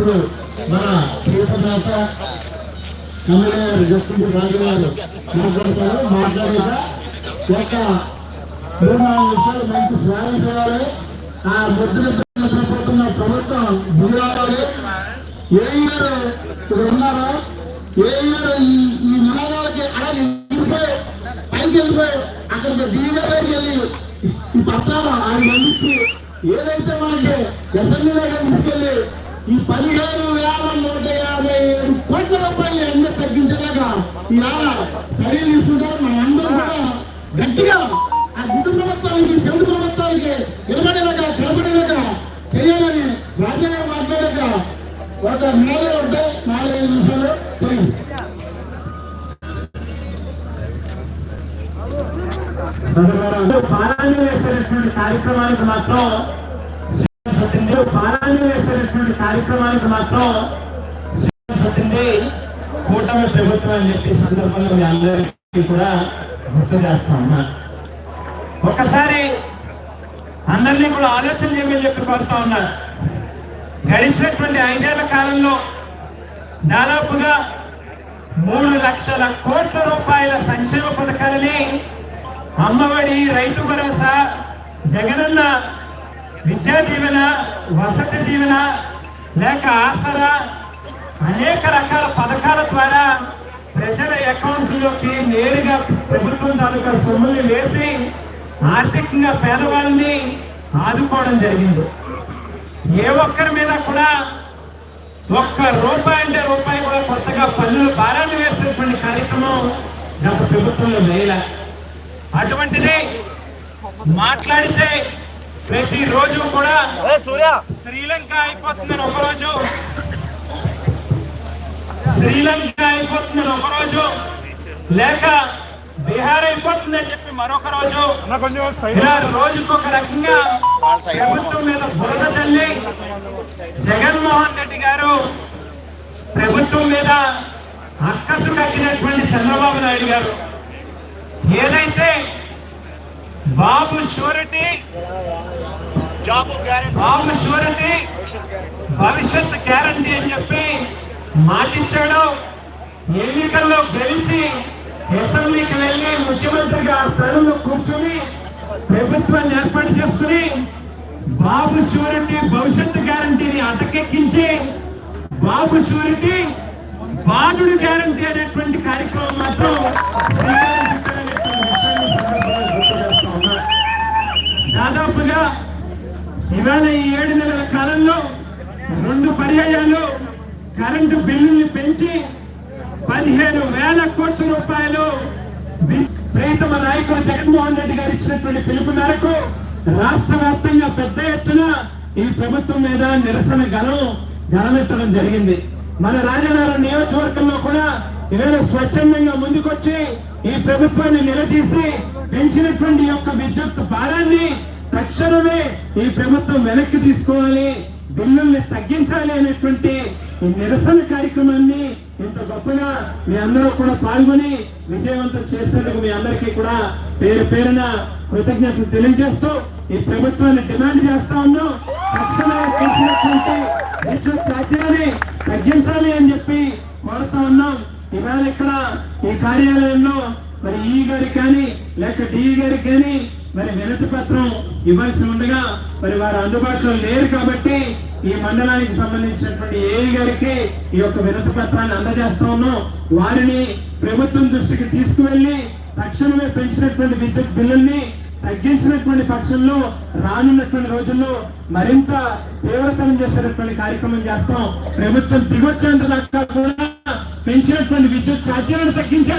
ఇప్పుడు మన ప్రియతనేత ఎమ్మెల్యే గారు జస్టిస్ రాజు గారు మాట్లాడతారు. మాట్లాడాక ఒక మూడు నాలుగు నిమిషాలు మంచి స్నానం చేయాలి. ఆ ముద్దుల పోతున్న ప్రభుత్వం దిగాలి. ఏ ఇయర్ ఇక్కడ ఉన్నారో? ఏ ఇయర్ ఈ ఈ నినాదాలకి అలా వెళ్ళిపోయి పైకి వెళ్ళిపోయి అక్కడికి దిగడానికి వెళ్ళి ఈ పత్రాలు ఆయన మందికి ఏదైతే మనకి అసెంబ్లీలో తీసుకెళ్ళి ఈ పదిహేను వేల నూట యాభై ఏడు కోట్ల రూపాయలు ఎంత తగ్గించలేక ఇవాళ చర్యలు తీసుకుంటారు మన అందరం కూడా గట్టిగా ఆ గుడ్డు ప్రభుత్వానికి సెంటు ప్రభుత్వానికి నిలబడేలాగా నిలబడేలాగా చేయాలని రాజ్యాంగం మాట్లాడాక ఒక నినాదం ఉంటే నాలుగైదు నిమిషాలు పోయింది పారాయణ వేసేటటువంటి కార్యక్రమానికి మాత్రం సత్యండి పారాయణ వేసేటటువంటి కార్యక్రమానికి మాత్రం సత్యండి కూటమి ప్రభుత్వం అని చెప్పి సందర్భంలో మీ అందరికీ కూడా గుర్తు చేస్తా ఉన్నా. ఒక్కసారి అందరినీ కూడా ఆలోచన చేయమని చెప్పి కోరుతా ఉన్నా. గడిచినటువంటి ఐదేళ్ళ కాలంలో దాదాపుగా మూడు లక్షల కోట్ల రూపాయల సంక్షేమ పథకాలని అమ్మఒడి రైతు భరోసా జగనన్న విద్యా దీవెన వసతి దీవెన లేక ఆసరా అనేక రకాల పథకాల ద్వారా ప్రజల అకౌంట్లోకి నేరుగా ప్రభుత్వం తాలూకా సొమ్ముల్ని వేసి ఆర్థికంగా పేదవాళ్ళని ఆదుకోవడం జరిగింది. ఏ ఒక్కరి మీద కూడా ఒక్క రూపాయి అంటే రూపాయి కూడా కొత్తగా పన్నులు భారాన్ని వేసేటువంటి కార్యక్రమం గత ప్రభుత్వంలో వేయలే. అటువంటిది మాట్లాడితే ప్రతిరోజు కూడా శ్రీలంక అయిపోతుందని ఒకరోజు. శ్రీలంక అయిపోతుందని ఒకరోజు. లేక బీహార్ అయిపోతుందని చెప్పి మరొక రోజు. ఇలా రోజుకు ఒక రకంగా ప్రభుత్వం మీద బురద చల్లి జగన్మోహన్ రెడ్డి గారు ప్రభుత్వం మీద అక్కసు కట్టినటువంటి చంద్రబాబు నాయుడు గారు బాబు షూరిటీ. బాబు షూరిటీ. భవిష్యత్ గ్యారంటీ అని చెప్పి మాటిచ్చాడు. ఎన్నికల్లో గెలిచి అసెంబ్లీకి వెళ్ళి ముఖ్యమంత్రిగా స్థలంలో కూర్చుని ప్రభుత్వాన్ని ఏర్పాటు చేసుకుని బాబు షూరిటీ భవిష్యత్ గ్యారంటీని అటకెక్కించి బాబు షూరిటీ బాధుడు గ్యారంటీ ఇవాళ ఈ ఏడు నెలల కాలంలో రెండు పర్యాయాలు కరెంటు బిల్లుల్ని పెంచి పదిహేను వేల కోట్ల రూపాయలు వి- ప్రియతమ నాయకుడు జగన్మోహన్ రెడ్డి గారు ఇచ్చినటువంటి పిలుపు మేరకు రాష్ట్ర వ్యాప్తంగా పెద్ద ఎత్తున ఈ ప్రభుత్వం మీద నిరసన గలం గలమెత్తడం జరిగింది. మన రాజనగరం నియోజకవర్గంలో కూడా ఇవాళ స్వచ్ఛందంగా ముందుకొచ్చి ఈ ప్రభుత్వాన్ని నిలదీసి పెంచినటువంటి యొక్క విద్యుత్ భారాన్ని తక్షణమే ఈ ప్రభుత్వం వెనక్కి తీసుకోవాలి బిల్లుల్ని తగ్గించాలి అనేటువంటి ఈ నిరసన కార్యక్రమాన్ని ఇంత గొప్పగా మీ అందరూ కూడా పాల్గొని విజయవంతం చేసేందుకు మీ అందరికీ కూడా పేరు పేరున కృతజ్ఞతలు తెలియజేస్తూ ఈ ప్రభుత్వాన్ని డిమాండ్ చేస్తా ఉన్నాం. తక్షణమే పెంచినటువంటి విద్యుత్ ఛార్జీలని తగ్గించాలి అని చెప్పి కోరుతా ఉన్నాం. ఇవాళ ఇక్కడ ఈ కార్యాలయంలో మరి ఈ గారికి కానీ లేక డి గారికి కానీ మరి వినతి పత్రం ఇవ్వాల్సి ఉండగా మరి వారు అందుబాటులో లేరు కాబట్టి ఈ మండలానికి సంబంధించినటువంటి ఏ గారికి ఈ యొక్క వినతి పత్రాన్ని అందజేస్తా ఉన్నాం. వారిని ప్రభుత్వం దృష్టికి తీసుకువెళ్ళి తక్షణమే పెంచినటువంటి విద్యుత్ బిల్లుల్ని తగ్గించినటువంటి పక్షంలో రానున్నటువంటి రోజుల్లో మరింత తీవ్రతరం చేసేటటువంటి కార్యక్రమం చేస్తాం. ప్రభుత్వం దిగొచ్చేంత దాకా కూడా పెంచినటువంటి విద్యుత్ ఛార్జీలను తగ్గించేంత